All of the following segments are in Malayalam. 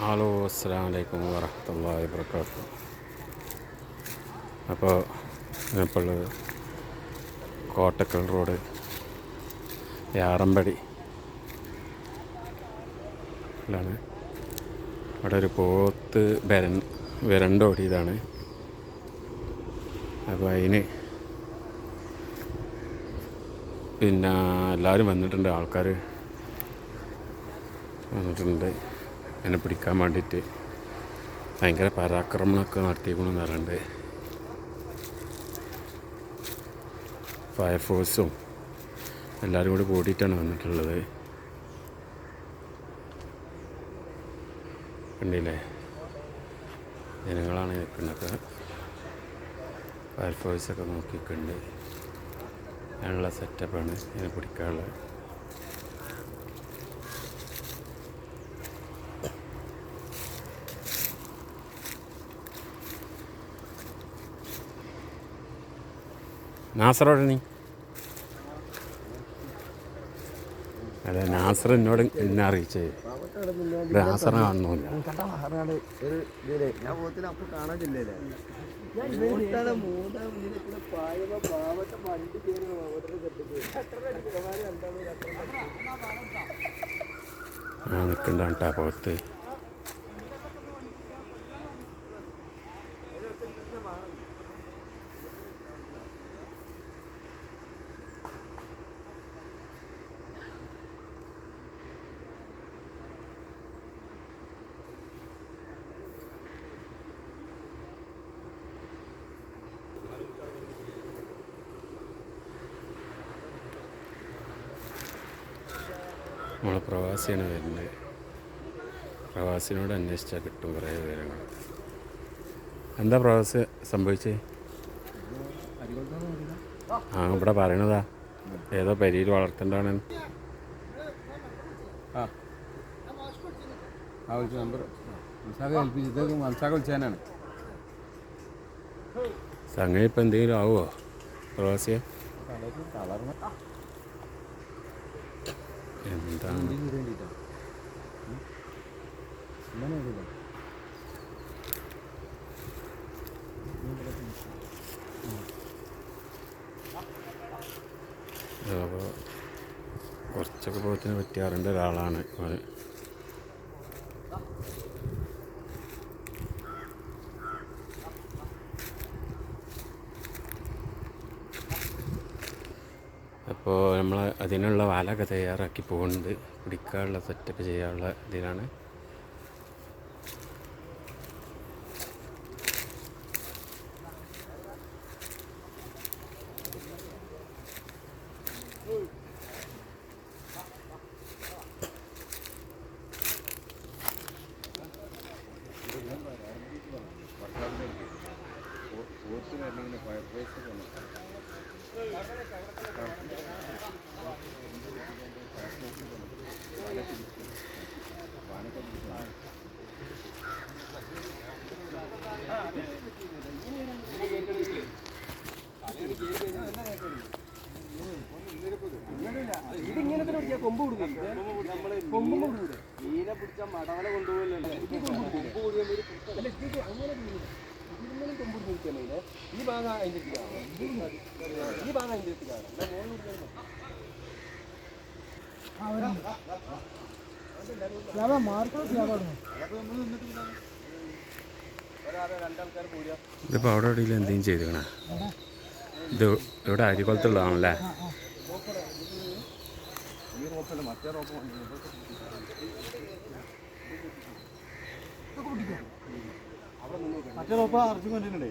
ഹലോ അസ്സാം വലൈക്കും വരഹമുല്ലാ വാബർക്കാത്തു അപ്പോൾ ഇപ്പോൾ കോട്ടക്കൽ റോഡ് യാറമ്പടി ാണ് അവിടെ ഒരു പോത്ത് വരൻ വരണ്ടോടിയതാണ് അപ്പോൾ അതിന് പിന്നെ എല്ലാവരും വന്നിട്ടുണ്ട് ആൾക്കാർ വന്നിട്ടുണ്ട്. എന്നെ പിടിക്കാൻ വേണ്ടിയിട്ട് ഭയങ്കര പരാക്രമണമൊക്കെ നടത്തിക്കണമെന്ന് പറയുന്നത് ഫയർഫോഴ്സും എല്ലാവരും കൂടി കൂടിയിട്ടാണ് വന്നിട്ടുള്ളത്. കണ്ടില്ലേ? ജനങ്ങളാണ് നിൽക്കുന്നത്. ഫയർഫോഴ്സൊക്കെ നോക്കിയിട്ടുണ്ട്. അതിനുള്ള സെറ്റപ്പാണ് ഇതിനെ പിടിക്കാനുള്ള നാസറോടെ നീ? അതെ നാസർ എന്നോട് എന്നെ അറിയിച്ചേ. നാസറിനെ കാണുന്നില്ല ആ നിൽക്കണ്ടാണ് കേട്ടോ പുറത്ത്. നമ്മളെ പ്രവാസിയാണ് വരുന്നത്. പ്രവാസിനോട് അന്വേഷിച്ചാൽ കിട്ടും കുറേ വിവരങ്ങൾ. എന്താ പ്രവാസി സംഭവിച്ചേ? ആ ഇവിടെ പറയണതാ. ഏതോ പരിയിൽ വിളിച്ചാനാണ് സംഗതി ഇപ്പം എന്തെങ്കിലും ആവുമോ പ്രവാസിയെ? തളർന്ന. എന്താണ്? കുറച്ചൊക്കെ പോത്തിന് പറ്റിയാറുണ്ട് ഒരാളാണ് അവന് അപ്പോൾ നമ്മൾ അതിനുള്ള വാലൊക്കെ തയ്യാറാക്കി പോകുന്നുണ്ട് പിടിക്കാനുള്ള സെറ്റപ്പ് ചെയ്യാനുള്ള ഇതിലാണ്. ഇതിങ്ങനെ തന്നെ പിടിച്ചാൽ കൊമ്പ് കൊടുക്കും കൊമ്പും കൊടുക്കൂല മീനെ പിടിച്ച മടവല കൊണ്ടുപോകല്ലോ കൊമ്പ് കൊടുക്കുന്നില്ല ഈ ഭാഗം അതിന്റെ അടുത്തേക്കാണ് ഈ ഭാഗം അതിന്റെ അടുത്തേക്കാണ് ഇതിപ്പോൾ അവിടെ എവിടെയെങ്കിലും എന്തെങ്കിലും ചെയ്തേക്കണേ. ഇത് ഇവിടെ അരികുളത്തുള്ളതാണല്ലേ? ഈ റോപ്പല്ല മറ്റേ റോപ്പ് മറ്റേ റോപ്പ് അർജുൻ കണ്ടിട്ടുണ്ടേ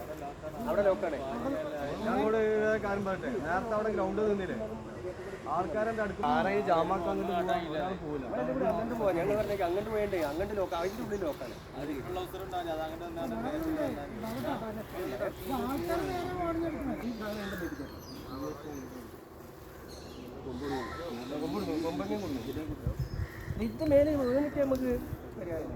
ഞാൻ പറയട്ടെ? അവിടെ ഗ്രൗണ്ടിൽ അടുത്ത് അങ്ങോട്ട് അങ്ങോട്ട് ഇത് മേലെ വീണിട്ട് നമുക്ക് പരിഹാരം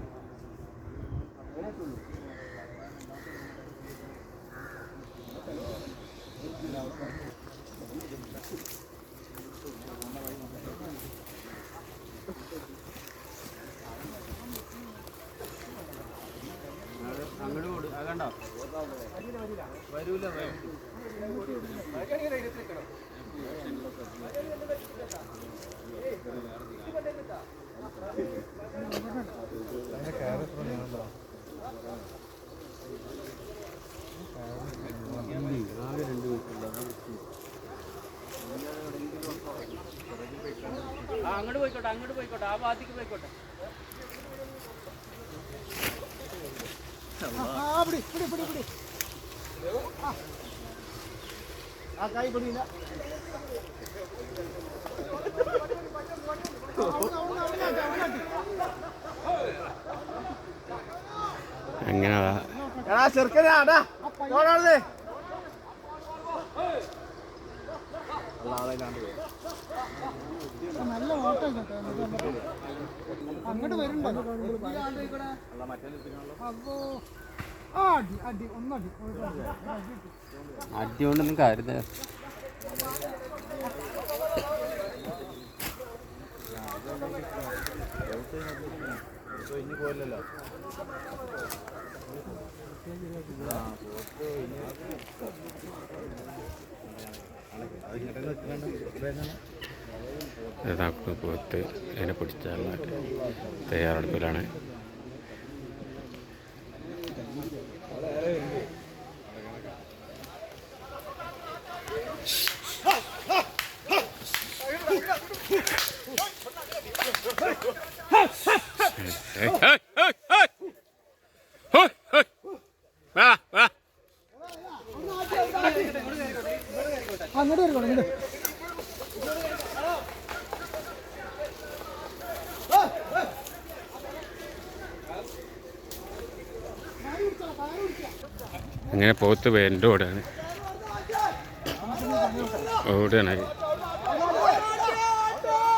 അങ്ങോട്ട് കൊടു കണ്ടോ വരൂല അങ്ങോട്ട് പോയിക്കോട്ടെ അങ്ങോട്ട് പോയിക്കോട്ടെ ആ ഭാഗത്തേക്ക് പോയിക്കോട്ടെ. ആ പിടിയില്ല. അങ്ങനെ ചെറുക്കനാടാ ഓടാണത് നല്ല ഓട്ടം അങ്ങോട്ട് വരുന്നുണ്ടോ അപ്പോ അടി അടി ഒന്നടി ഒരു അടി. പോയിട്ട് പോത്ത് അതിനെ പിടിച്ചാലുള്ള തയ്യാറെടുപ്പിലാണ് hey, hey, hey! Hey, hey! വാ, വാ. അങ്ങോട്ട് വരും ഇങ്ങോട്ട് അങ്ങനെ പോത്ത് വേന്റെ ഓടാണ്. ഓടുകയാണ്